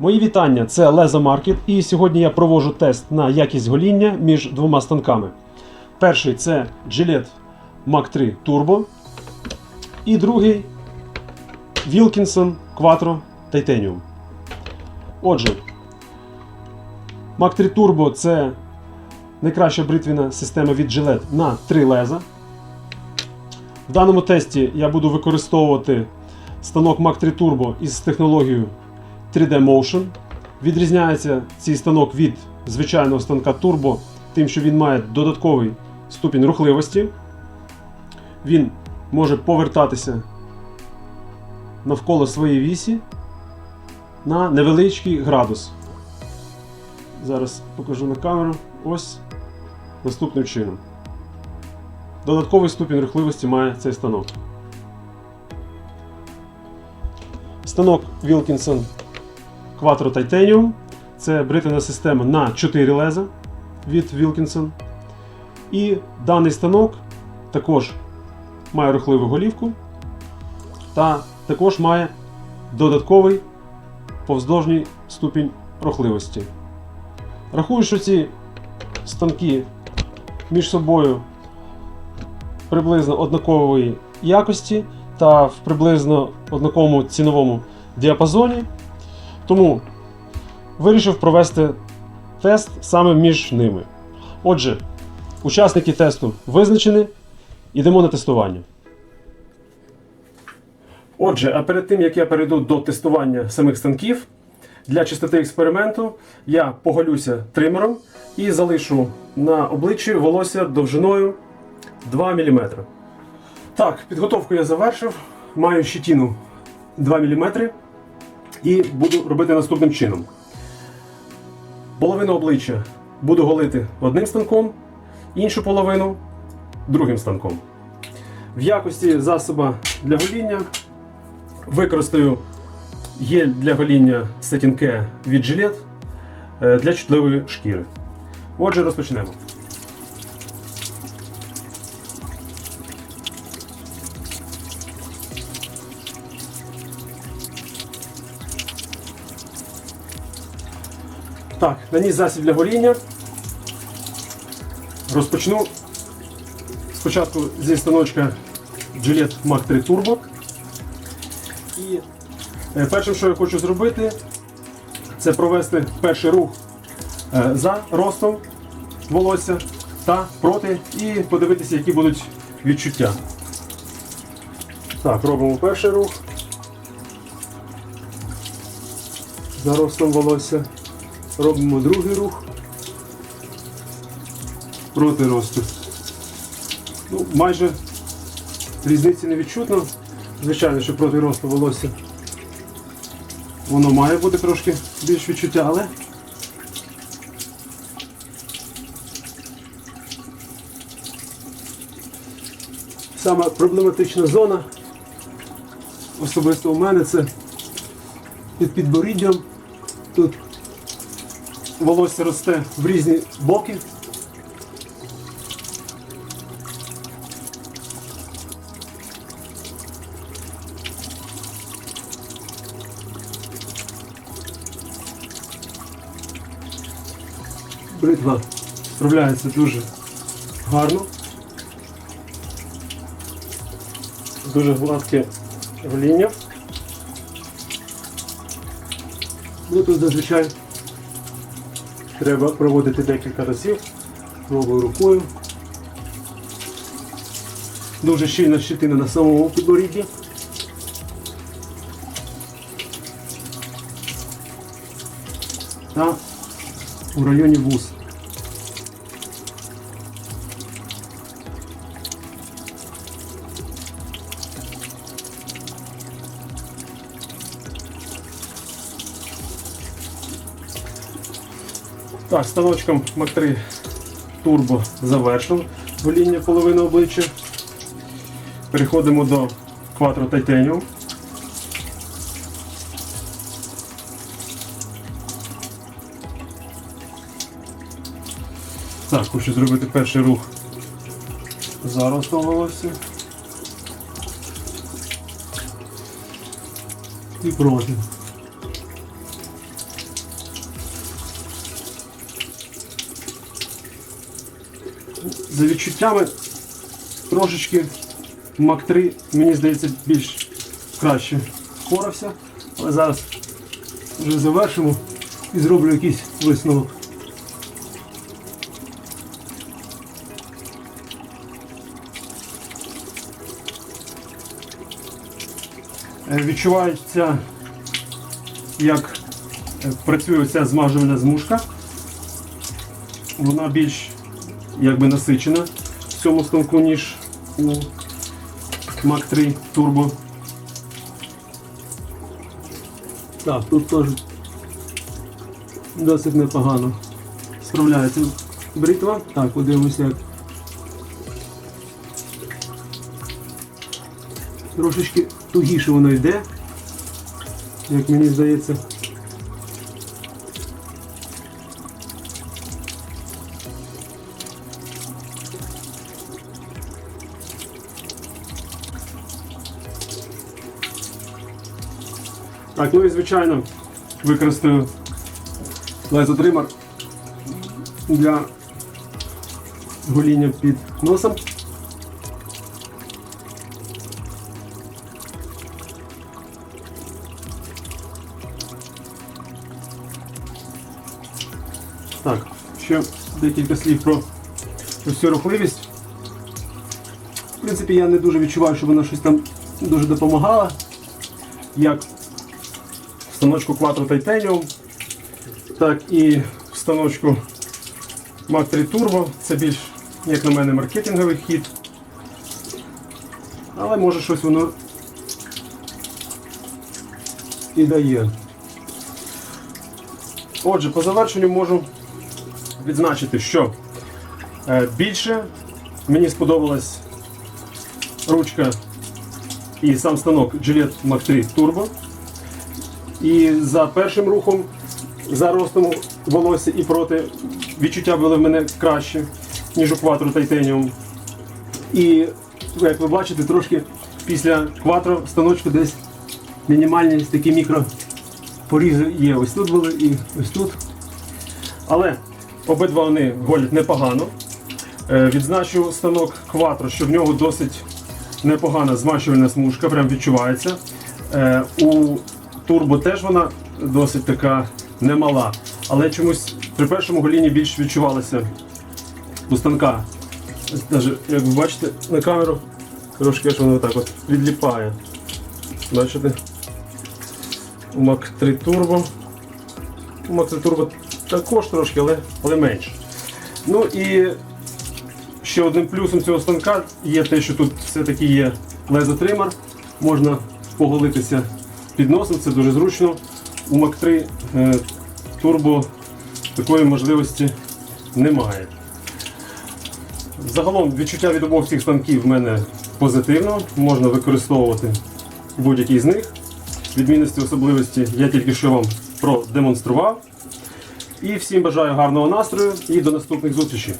Мої вітання, це Лезо Маркет, і сьогодні я проводжу тест на якість гоління між двома станками. Перший це Gillette Mach 3 Turbo. І другий Wilkinson Quattro Titanium. Отже, Mach 3 Turbo це найкраща бритвіна система від Gillette на три леза. В даному тесті я буду використовувати станок Mach 3 Turbo із технологією 3D Motion. Відрізняється цей станок від звичайного станка Turbo тим, що він має додатковий ступінь рухливості. Він може повертатися навколо своєї вісі на невеличкий градус. Зараз покажу на камеру. Ось наступним чином. Додатковий ступінь рухливості має цей станок. Станок Wilkinson Quattro Titanium. Це бритвена система на 4 леза від Wilkinson. І даний станок також має рухливу голівку та також має додатковий повздовжній ступінь рухливості. Рахую, що ці станки між собою приблизно однакової якості та в приблизно однаковому ціновому діапазоні. Тому вирішив провести тест саме між ними. Отже, учасники тесту визначені. Йдемо на тестування. Отже, а перед тим як я перейду до тестування самих станків, для чистоти експерименту я поголюся тримером і залишу на обличчі волосся довжиною 2 мм. Так, підготовку я завершив. Маю щетину 2 мм і буду робити наступним чином. Половину обличчя буду голити одним станком, іншу половину другим станком. В якості засоба для гоління використаю гель для гоління Setting від е, для чутливої шкіри. Отже, розпочнемо. Так, наніс засіб для гоління. Розпочну спочатку зі станочка Gillette Mach 3 Turbo. І е, першим, що я хочу зробити, це провести перший рух е, за ростом волосся та проти і подивитися, які будуть відчуття. Так, робимо перший рух. За ростом волосся. Робимо другий рух проти росту. Ну, майже різниці не відчутно. Звичайно, що проти росту волосся воно має бути трошки більш відчуття, але саме проблематична зона особисто у мене це під підборіддям. Тут волосся росте в різні боки. Бритва справляється дуже гарно. Дуже гладке гоління. Ну тут зазвичай треба проводити декілька разів. Пробую рукою. Дуже щільна щитина на самому підборідді. Та у районі вуз. Так, станочком Mach 3 Turbo завершив гоління половини обличчя. Переходимо до Quattro Titanium. Так, хочу зробити перший рух зараз волосся. І проти. За відчуттями трошечки Мак 3, мені здається, більш краще впорався. Але зараз вже завершимо і зроблю якийсь висновок. Е, Відчувається, як е, працює ця змажувальна змушка. Вона більш якби насичена в цьому станку, ніж у Mac 3 Turbo. Так, тут теж досить непогано справляється бритва. Так, подивимося, як трошечки тугіше воно йде, як мені здається. Так, ну і звичайно використаю лезотример для гоління під носом. Так, ще декілька слів про цю рухливість. В принципі, я не дуже відчуваю, що вона щось там дуже допомагала. Як станочку Quattro Titanium, так і в станочку Mac 3 Turbo. Це більш, як на мене, маркетинговий хід. Але може щось воно і дає. Отже, по завершенню можу відзначити, що е, більше мені сподобалась ручка і сам станок Gillette Mac 3 Turbo. І за першим рухом, за ростом волосся і проти відчуття були в мене краще, ніж у Quattro Titanium. І як ви бачите, трошки після Quattro станочку десь мінімальні такі мікро порізи є. Ось тут були і ось тут. Але обидва вони голять непогано. Е, Відзначу станок Quattro, що в нього досить непогана змащувальна смужка, прям відчувається. Е, У турбо теж вона досить така немала. Але чомусь при першому голінні більш відчувалася у станка. Даже, як ви бачите на камеру, трошки аж воно так от відліпає. Бачите? У Mac 3 Turbo. У Mac 3 Turbo також трошки, але, але менше. Ну і ще одним плюсом цього станка є те, що тут все-таки є лезотример. Можна поголитися під носом, це дуже зручно. У Mac 3 е, Turbo такої можливості немає. Загалом відчуття від обох цих станків в мене позитивно, можна використовувати будь-який з них. Відмінності особливості я тільки що вам продемонстрував. І всім бажаю гарного настрою і до наступних зустрічей.